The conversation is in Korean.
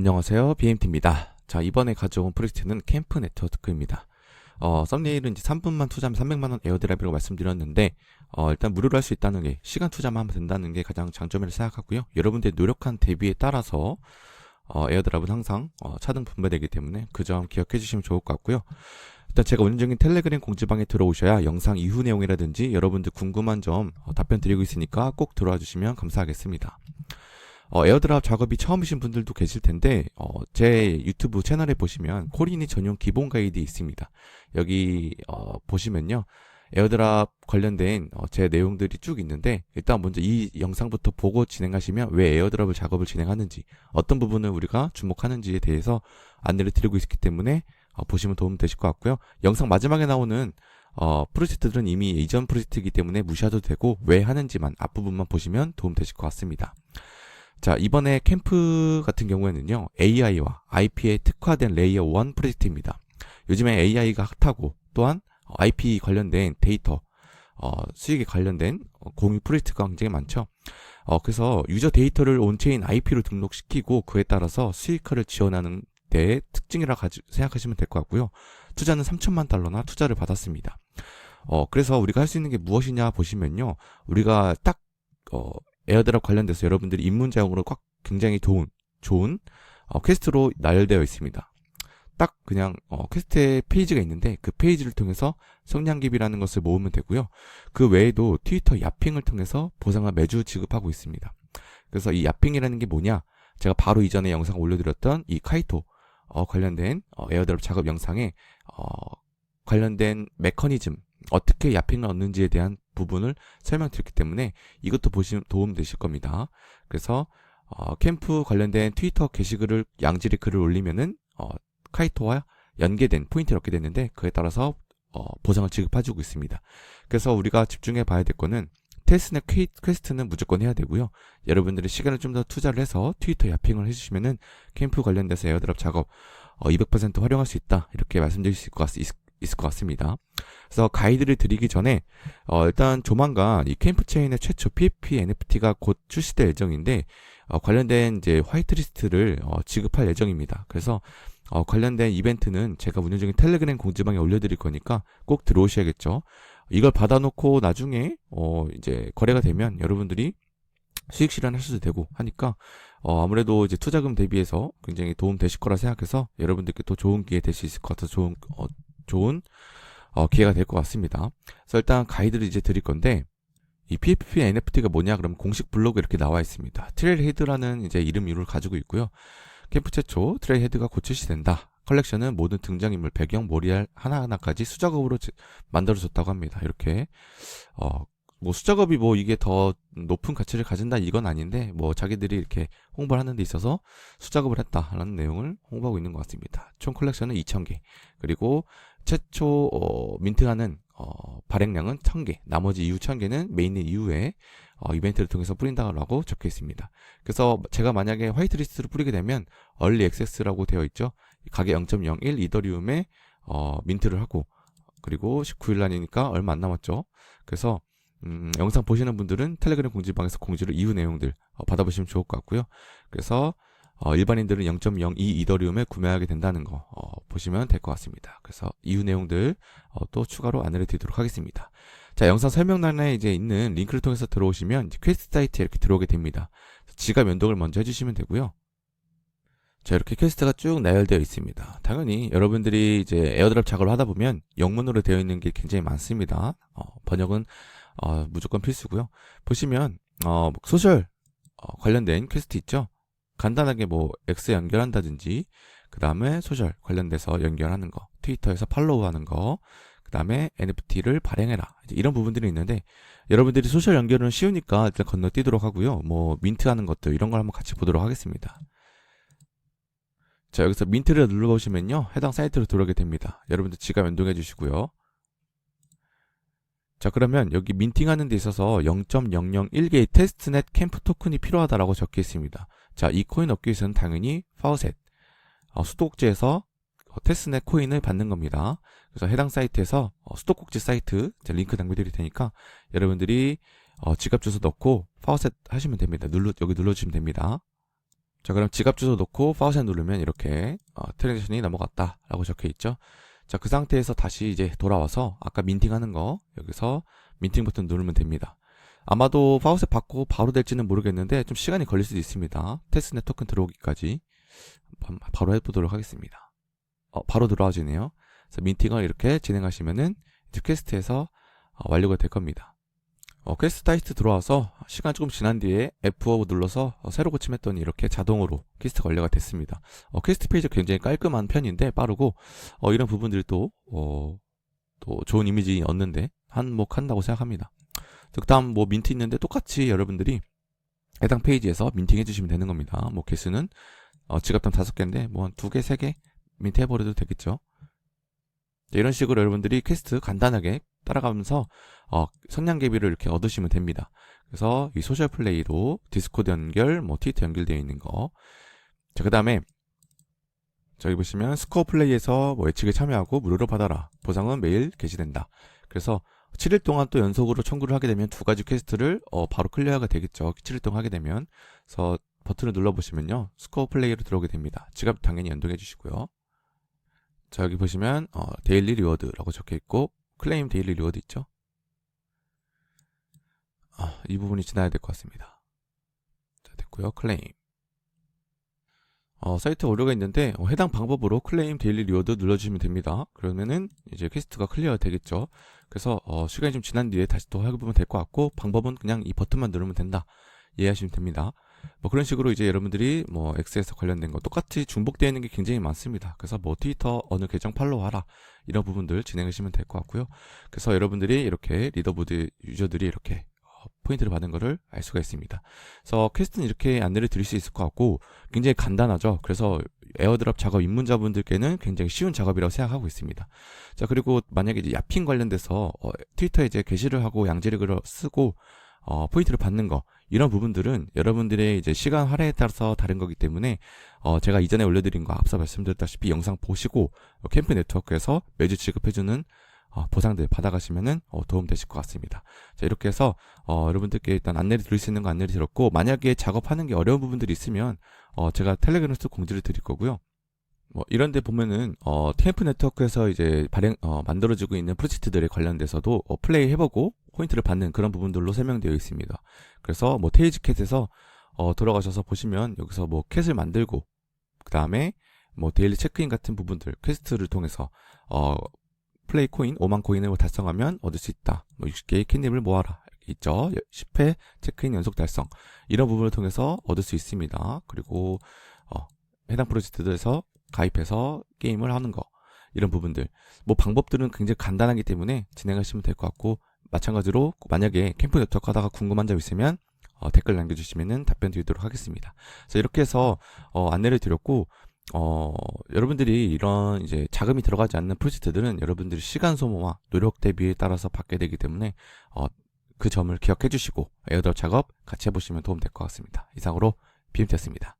안녕하세요. BMT입니다. 자, 이번에 가져온 프로젝트는 캠프 네트워크입니다. 어, 썸네일은 이제 3분만 투자하면 300만원 에어드랍이라고 말씀드렸는데, 어, 일단 무료로 할 수 있다는 게, 시간 투자만 하면 된다는 게 가장 장점이라고 생각하고요. 여러분들의 노력한 대비에 따라서, 어, 에어드랍은 항상, 어, 차등 분배되기 때문에 그 점 기억해 주시면 좋을 것 같고요. 일단 제가 운영 중인 텔레그램 공지방에 들어오셔야 영상 이후 내용이라든지 여러분들 궁금한 점 어, 답변 드리고 있으니까 꼭 들어와 주시면 감사하겠습니다. 어, 에어드랍 작업이 처음이신 분들도 계실 텐데 어, 제 유튜브 채널에 보시면 코린이 전용 기본 가이드 있습니다. 여기 어, 보시면요. 에어드랍 관련된 어, 제 내용들이 쭉 있는데 일단 먼저 이 영상부터 보고 진행하시면 왜 에어드랍을 작업을 진행하는지 어떤 부분을 우리가 주목하는지에 대해서 안내를 드리고 있기 때문에 어, 보시면 도움 되실 것 같고요. 영상 마지막에 나오는 어, 프로젝트들은 이미 이전 프로젝트이기 때문에 무시하셔도 되고 왜 하는지만 앞부분만 보시면 도움 되실 것 같습니다. 자, 이번에 캠프 같은 경우에는요, AI와 IP에 특화된 레이어 1 프로젝트입니다. 요즘에 AI가 핫하고, 또한 IP 관련된 데이터, 어, 수익에 관련된 공유 프로젝트가 굉장히 많죠. 어, 그래서 유저 데이터를 온체인 IP로 등록시키고 그에 따라서 수익화를 지원하는 데 특징이라 가지, 생각하시면 될 것 같고요. 투자는 3천만 달러나 투자를 받았습니다. 어, 그래서 우리가 할 수 있는 게 무엇이냐 보시면요. 우리가 딱, 어, 에어드랍 관련돼서 여러분들이 입문자용으로 꽉 굉장히 좋은 좋은 어, 퀘스트로 나열되어 있습니다. 딱 그냥 어, 퀘스트의 페이지가 있는데 그 페이지를 통해서 성냥깁이라는 것을 모으면 되고요. 그 외에도 트위터 야핑을 통해서 보상을 매주 지급하고 있습니다. 그래서 이 야핑이라는 게 뭐냐? 제가 바로 이전에 영상 올려드렸던 이 카이토 어, 관련된 어, 에어드랍 작업 영상에 어, 관련된 메커니즘 어떻게 야핑을 얻는지에 대한 부분을 설명드렸기 때문에 이것도 보시면 도움 되실 겁니다. 그래서 어, 캠프 관련된 트위터 게시글을 양질의 글을 올리면은 어, 카이토와 연계된 포인트를 얻게 되는데 그에 따라서 어, 보상을 지급해주고 있습니다. 그래서 우리가 집중해 봐야 될 거는 테스트나 퀘스트는 무조건 해야 되고요. 여러분들이 시간을 좀 더 투자를 해서 트위터 야핑을 해주시면은 캠프 관련돼서 에어드랍 작업 어, 200% 활용할 수 있다 이렇게 말씀드릴 수 있을 것, 같, 있을 것 같습니다. 그래서 가이드를 드리기 전에 어, 일단 조만간 이 캠프 체인의 최초 PFP NFT가 곧 출시될 예정인데 어, 관련된 이제 화이트리스트를 어, 지급할 예정입니다. 그래서 어, 관련된 이벤트는 제가 운영 중인 텔레그램 공지방에 올려드릴 거니까 꼭 들어오셔야겠죠. 이걸 받아놓고 나중에 어, 이제 거래가 되면 여러분들이 수익 실현하셔도 되고 하니까 어, 아무래도 이제 투자금 대비해서 굉장히 도움 되실 거라 생각해서 여러분들께 또 좋은 기회 될 수 있을 것 같아서 좋은 어, 좋은 어, 기회가 될 것 같습니다. 그래서 일단 가이드를 이제 드릴 건데 이 PFP NFT가 뭐냐 그러면 공식 블로그 이렇게 나와 있습니다. 트레일 헤드라는 이제 이름 이유를 가지고 있고요. 캠프 최초 트레일 헤드가 곧 출시 된다. 컬렉션은 모든 등장인물 배경 모리알 하나하나까지 수작업으로 만들어졌다고 합니다. 이렇게 어, 뭐 수작업이 뭐 이게 더 높은 가치를 가진다 이건 아닌데 뭐 자기들이 이렇게 홍보를 하는 데 있어서 수작업을 했다라는 내용을 홍보하고 있는 것 같습니다. 총 컬렉션은 2,000개 그리고 최초 어, 민트하는 어, 발행량은 1000개 나머지 이후 1000개는 메인넷 이후에 어, 이벤트를 통해서 뿌린다라고 적혀 있습니다. 그래서 제가 만약에 화이트리스트를 뿌리게 되면 얼리 액세스라고 되어 있죠. 가격 0.01 이더리움에 어, 민트를 하고 그리고 19일 날이니까 얼마 안 남았죠. 그래서 음, 영상 보시는 분들은 텔레그램 공지방에서 공지를 이후 내용들 어, 받아보시면 좋을 것 같고요. 그래서 어, 일반인들은 0.02 이더리움에 구매하게 된다는 거 어, 보시면 될 것 같습니다. 그래서 이후 내용들 어, 또 추가로 안내를 드리도록 하겠습니다. 자, 영상 설명란에 이제 있는 링크를 통해서 들어오시면 퀘스트 사이트에 이렇게 들어오게 됩니다. 지갑 연동을 먼저 해주시면 되고요. 자, 이렇게 퀘스트가 쭉 나열되어 있습니다. 당연히 여러분들이 이제 에어드랍 작업을 하다 보면 영문으로 되어 있는 게 굉장히 많습니다. 어, 번역은 어, 무조건 필수고요. 보시면 어, 소셜 어, 관련된 퀘스트 있죠. 간단하게 뭐 X 연결한다든지 그 다음에 소셜 관련돼서 연결하는 거, 트위터에서 팔로우하는 거, 그 다음에 NFT를 발행해라 이런 부분들이 있는데 여러분들이 소셜 연결은 쉬우니까 일단 건너뛰도록 하고요. 뭐 민트하는 것도 이런 걸 한번 같이 보도록 하겠습니다. 자 여기서 민트를 눌러보시면요 해당 사이트로 들어오게 됩니다. 여러분들 지갑 연동해 주시고요. 자 그러면 여기 민팅하는 데 있어서 0.001개의 테스트넷 캠프 토큰이 필요하다라고 적혀 있습니다. 자이 코인 위해서는 당연히 파워셋 어, 수도꼭지에서 어, 테스트넷 코인을 받는 겁니다. 그래서 해당 사이트에서 어, 수도꼭지 사이트 링크 남겨드릴 테니까 여러분들이 어, 지갑 주소 넣고 파워셋 하시면 됩니다. 눌러 여기 눌러주시면 됩니다. 자, 그럼 지갑 주소 넣고 파워샷 누르면 이렇게 어, 트랜잭션이 넘어갔다라고 적혀 있죠. 자, 그 상태에서 다시 이제 돌아와서 아까 민팅하는 거 여기서 민팅 버튼 누르면 됩니다. 아마도 파워셋 받고 바로 될지는 모르겠는데 좀 시간이 걸릴 수도 있습니다. 테스트넷 토큰 들어오기까지 바로 해보도록 하겠습니다. 어, 바로 들어와지네요. 그래서 민팅을 이렇게 진행하시면은 퀘스트에서 어, 완료가 될 겁니다. 어, 퀘스트 사이트 들어와서 시간 조금 지난 뒤에 F5 눌러서 어, 새로 고침했더니 이렇게 자동으로 퀘스트 완료가 됐습니다. 어, 퀘스트 페이지 굉장히 깔끔한 편인데 빠르고 어, 이런 부분들이 또, 어, 또 좋은 이미지 얻는데 한몫한다고 생각합니다. 그 다음 뭐 민트 있는데 똑같이 여러분들이 해당 페이지에서 민팅 해주시면 되는 겁니다. 뭐 개수는 어, 지갑당 다섯 개인데 뭐 한 두 개, 세 개 민트 해버려도 되겠죠. 자, 이런 식으로 여러분들이 퀘스트 간단하게 따라가면서 어, 성냥개비를 이렇게 얻으시면 됩니다. 그래서 이 소셜 플레이로 디스코드 연결, 뭐 트위터 연결되어 있는 거. 자, 그 다음에 저기 보시면 스코어 플레이에서 뭐 예측에 참여하고 무료로 받아라. 보상은 매일 게시된다. 그래서 7일 동안 또 연속으로 청구를 하게 되면 두 가지 퀘스트를 어, 바로 클리어가 되겠죠. 7일 동안 하게 되면. 그래서 버튼을 눌러보시면요. 스코어 플레이로 들어오게 됩니다. 지갑 당연히 연동해 주시고요. 자, 여기 보시면 어, 데일리 리워드라고 적혀 있고 클레임 데일리 리워드 있죠. 아, 이 부분이 지나야 될 것 같습니다. 자, 됐고요. 클레임. 어, 사이트 오류가 있는데 어, 해당 방법으로 클레임 데일리 리워드 눌러주시면 됩니다. 그러면은 이제 퀘스트가 클리어 되겠죠. 그래서 어, 시간이 좀 지난 뒤에 다시 또 해보면 될 것 같고 방법은 그냥 이 버튼만 누르면 된다. 이해하시면 됩니다. 뭐 그런 식으로 이제 여러분들이 뭐 엑스에서 관련된 거 똑같이 중복되어 있는 게 굉장히 많습니다. 그래서 뭐 트위터 어느 계정 팔로우하라 이런 부분들 진행하시면 될 것 같고요. 그래서 여러분들이 이렇게 리더보드 유저들이 이렇게 어, 포인트를 받은 거를 알 수가 있습니다. 그래서 퀘스트는 이렇게 안내를 드릴 수 있을 것 같고 굉장히 간단하죠. 그래서 에어드랍 작업 입문자분들께는 굉장히 쉬운 작업이라고 생각하고 있습니다. 자 그리고 만약에 이제 야핑 관련돼서 어, 트위터에 이제 게시를 하고 글을 쓰고 어, 포인트를 받는 거 이런 부분들은 여러분들의 이제 시간 할애에 따라서 다른 거기 때문에 어, 제가 이전에 올려드린 거 앞서 말씀드렸다시피 영상 보시고 어, 캠프 네트워크에서 매주 지급해주는 어, 보상들 받아가시면은 어, 도움 되실 것 같습니다. 자 이렇게 해서 어, 여러분들께 일단 안내를 드릴 수 있는 거 안내를 드렸고 만약에 작업하는 게 어려운 부분들이 있으면 어, 제가 텔레그램에서 공지를 드릴 거고요. 뭐 이런데 보면은 어 TF 네트워크에서 이제 발행 어 만들어지고 있는 프로젝트들에 관련돼서도 어, 플레이 해보고 포인트를 받는 그런 부분들로 설명되어 있습니다. 그래서 뭐 테이지 캣에서 어 들어가셔서 보시면 여기서 뭐 캣을 만들고 그 다음에 뭐 데일리 체크인 같은 부분들 퀘스트를 통해서 어 플레이 코인 5만 코인을 달성하면 얻을 수 있다. 뭐 60개의 캣닙을 모아라. 있죠. 10회 체크인 연속 달성. 이런 부분을 통해서 얻을 수 있습니다. 그리고 어 해당 프로젝트들에서 가입해서 게임을 하는 거 이런 부분들 뭐 방법들은 굉장히 간단하기 때문에 진행하시면 될 것 같고 마찬가지로 만약에 캠프 네트워크 하다가 궁금한 점 있으면 어, 댓글 남겨주시면 답변 드리도록 하겠습니다. 그래서 이렇게 해서 어, 안내를 드렸고 어, 여러분들이 이런 이제 자금이 들어가지 않는 프로젝트들은 여러분들이 시간 소모와 노력 대비에 따라서 받게 되기 때문에 어, 그 점을 기억해 주시고 에어드랍 작업 같이 해보시면 도움 될 것 같습니다. 이상으로 비엠트였습니다.